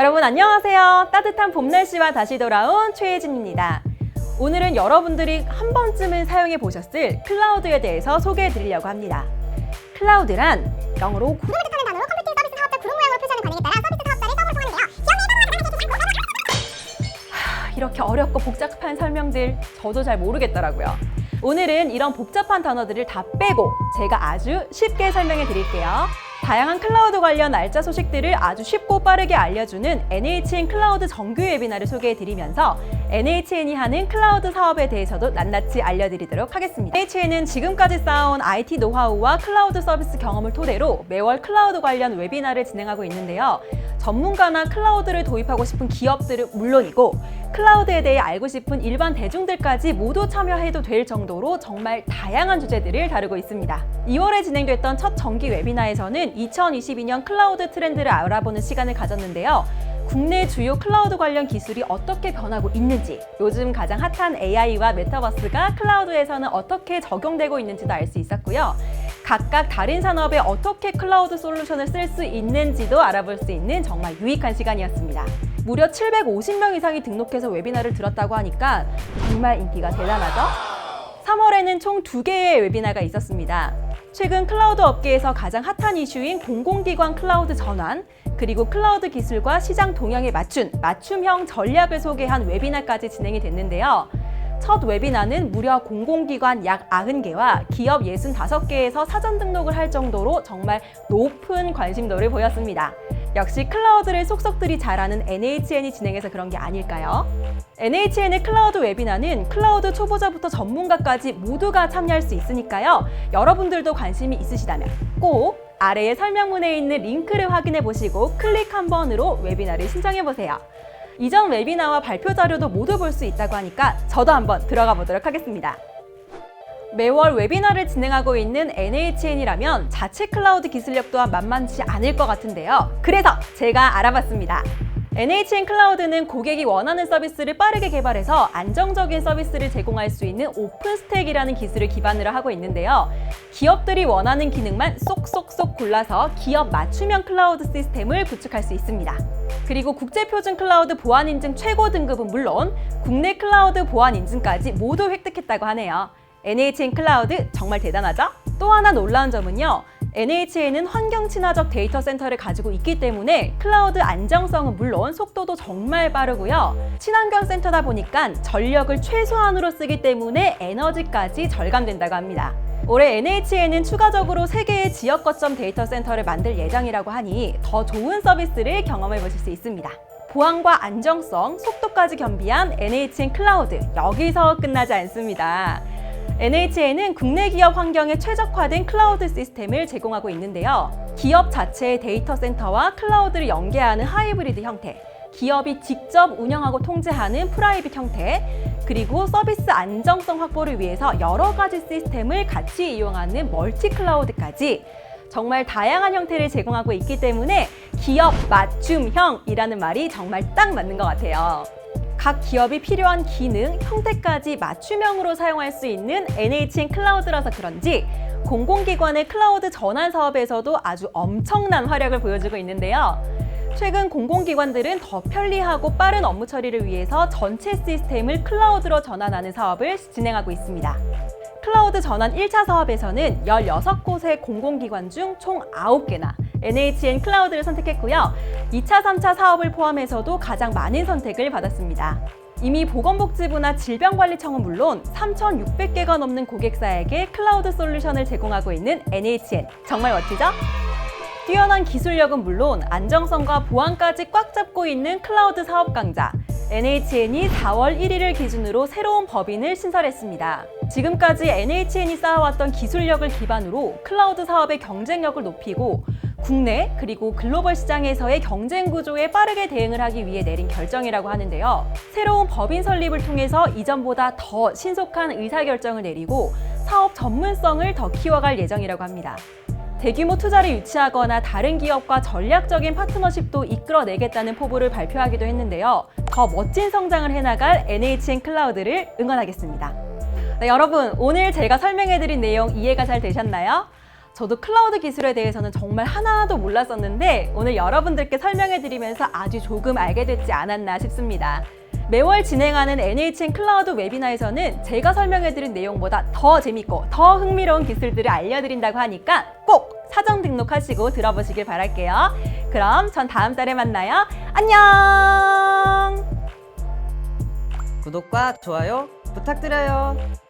여러분 안녕하세요. 따뜻한 봄 날씨와 다시 돌아온 최혜진입니다. 오늘은 여러분들이 한 번쯤은 사용해 보셨을 클라우드에 대해서 소개해 드리려고 합니다. 클라우드란 영어로 구- 구름을 뜻하는 단어로 컴퓨팅 서비스 사업자 구름 모양으로 표시하는 관행에 따라 서비스 사업자를 서버로 통하는데요. 기업 이렇게 어렵고 복잡한 설명들 저도 잘 모르겠더라고요. 오늘은 이런 복잡한 단어들을 다 빼고 제가 아주 쉽게 설명해 드릴게요. 다양한 클라우드 관련 날짜 소식들을 아주 쉽고 빠르게 알려주는 NHN 클라우드 정규 웨비나를 소개해 드리면서 NHN이 하는 클라우드 사업에 대해서도 낱낱이 알려드리도록 하겠습니다. NHN은 지금까지 쌓아온 IT 노하우와 클라우드 서비스 경험을 토대로 매월 클라우드 관련 웨비나를 진행하고 있는데요. 전문가나 클라우드를 도입하고 싶은 기업들은 물론이고 클라우드에 대해 알고 싶은 일반 대중들까지 모두 참여해도 될 정도로 정말 다양한 주제들을 다루고 있습니다. 2월에 진행됐던 첫 정기 웨비나에서는 2022년 클라우드 트렌드를 알아보는 시간을 가졌는데요. 국내 주요 클라우드 관련 기술이 어떻게 변하고 있는지, 요즘 가장 핫한 AI와 메타버스가 클라우드에서는 어떻게 적용되고 있는지도 알 수 있었고요. 각각 다른 산업에 어떻게 클라우드 솔루션을 쓸 수 있는지도 알아볼 수 있는 정말 유익한 시간이었습니다. 무려 750명 이상이 등록해서 웨비나를 들었다고 하니까 정말 인기가 대단하죠? 3월에는 총 두개의 웨비나가 있었습니다. 최근 클라우드 업계에서 가장 핫한 이슈인 공공기관 클라우드 전환, 그리고 클라우드 기술과 시장 동향에 맞춘 맞춤형 전략을 소개한 웨비나까지 진행이 됐는데요. 첫 웨비나는 무려 공공기관 약 90개와 기업 65개에서 사전 등록을 할 정도로 정말 높은 관심도를 보였습니다. 역시 클라우드를 속속들이 잘하는 NHN이 진행해서 그런 게 아닐까요? NHN의 클라우드 웨비나는 클라우드 초보자부터 전문가까지 모두가 참여할 수 있으니까요. 여러분들도 관심이 있으시다면 꼭 아래의 설명문에 있는 링크를 확인해 보시고 클릭 한 번으로 웨비나를 신청해 보세요. 이전 웨비나와 발표 자료도 모두 볼 수 있다고 하니까 저도 한번 들어가 보도록 하겠습니다. 매월 웨비나를 진행하고 있는 NHN이라면 자체 클라우드 기술력 또한 만만치 않을 것 같은데요. 그래서 제가 알아봤습니다. NHN 클라우드는 고객이 원하는 서비스를 빠르게 개발해서 안정적인 서비스를 제공할 수 있는 오픈스택이라는 기술을 기반으로 하고 있는데요. 기업들이 원하는 기능만 쏙쏙쏙 골라서 기업 맞춤형 클라우드 시스템을 구축할 수 있습니다. 그리고 국제표준 클라우드 보안 인증 최고 등급은 물론 국내 클라우드 보안 인증까지 모두 획득했다고 하네요. NHN 클라우드 정말 대단하죠? 또 하나 놀라운 점은요. NHN은 환경 친화적 데이터 센터를 가지고 있기 때문에 클라우드 안정성은 물론 속도도 정말 빠르고요. 친환경 센터다 보니까 전력을 최소한으로 쓰기 때문에 에너지까지 절감된다고 합니다. 올해 NHN은 추가적으로 3개의 지역 거점 데이터 센터를 만들 예정이라고 하니 더 좋은 서비스를 경험해 보실 수 있습니다. 보안과 안정성, 속도까지 겸비한 NHN 클라우드 여기서 끝나지 않습니다. NHN은 국내 기업 환경에 최적화된 클라우드 시스템을 제공하고 있는데요. 기업 자체의 데이터 센터와 클라우드를 연계하는 하이브리드 형태, 기업이 직접 운영하고 통제하는 프라이빗 형태, 그리고 서비스 안정성 확보를 위해서 여러 가지 시스템을 같이 이용하는 멀티 클라우드까지 정말 다양한 형태를 제공하고 있기 때문에 기업 맞춤형이라는 말이 정말 딱 맞는 것 같아요. 각 기업이 필요한 기능, 형태까지 맞춤형으로 사용할 수 있는 NHN 클라우드라서 그런지 공공기관의 클라우드 전환 사업에서도 아주 엄청난 활약을 보여주고 있는데요. 최근 공공기관들은 더 편리하고 빠른 업무 처리를 위해서 전체 시스템을 클라우드로 전환하는 사업을 진행하고 있습니다. 클라우드 전환 1차 사업에서는 16곳의 공공기관 중 총 9개나 NHN 클라우드를 선택했고요. 2차, 3차 사업을 포함해서도 가장 많은 선택을 받았습니다. 이미 보건복지부나 질병관리청은 물론 3,600개가 넘는 고객사에게 클라우드 솔루션을 제공하고 있는 NHN. 정말 멋지죠? 뛰어난 기술력은 물론 안정성과 보안까지 꽉 잡고 있는 클라우드 사업 강자. NHN이 4월 1일을 기준으로 새로운 법인을 신설했습니다. 지금까지 NHN이 쌓아왔던 기술력을 기반으로 클라우드 사업의 경쟁력을 높이고 국내 그리고 글로벌 시장에서의 경쟁 구조에 빠르게 대응을 하기 위해 내린 결정이라고 하는데요. 새로운 법인 설립을 통해서 이전보다 더 신속한 의사결정을 내리고 사업 전문성을 더 키워갈 예정이라고 합니다. 대규모 투자를 유치하거나 다른 기업과 전략적인 파트너십도 이끌어내겠다는 포부를 발표하기도 했는데요. 더 멋진 성장을 해나갈 NHN 클라우드를 응원하겠습니다. 네, 여러분, 오늘 제가 설명해드린 내용 이해가 잘 되셨나요? 저도 클라우드 기술에 대해서는 정말 하나도 몰랐었는데 오늘 여러분들께 설명해 드리면서 아주 조금 알게 됐지 않았나 싶습니다. 매월 진행하는 NHN 클라우드 웨비나에서는 제가 설명해 드린 내용보다 더 재밌고 더 흥미로운 기술들을 알려드린다고 하니까 꼭 사전 등록하시고 들어보시길 바랄게요. 그럼 전 다음 달에 만나요. 안녕! 구독과 좋아요 부탁드려요.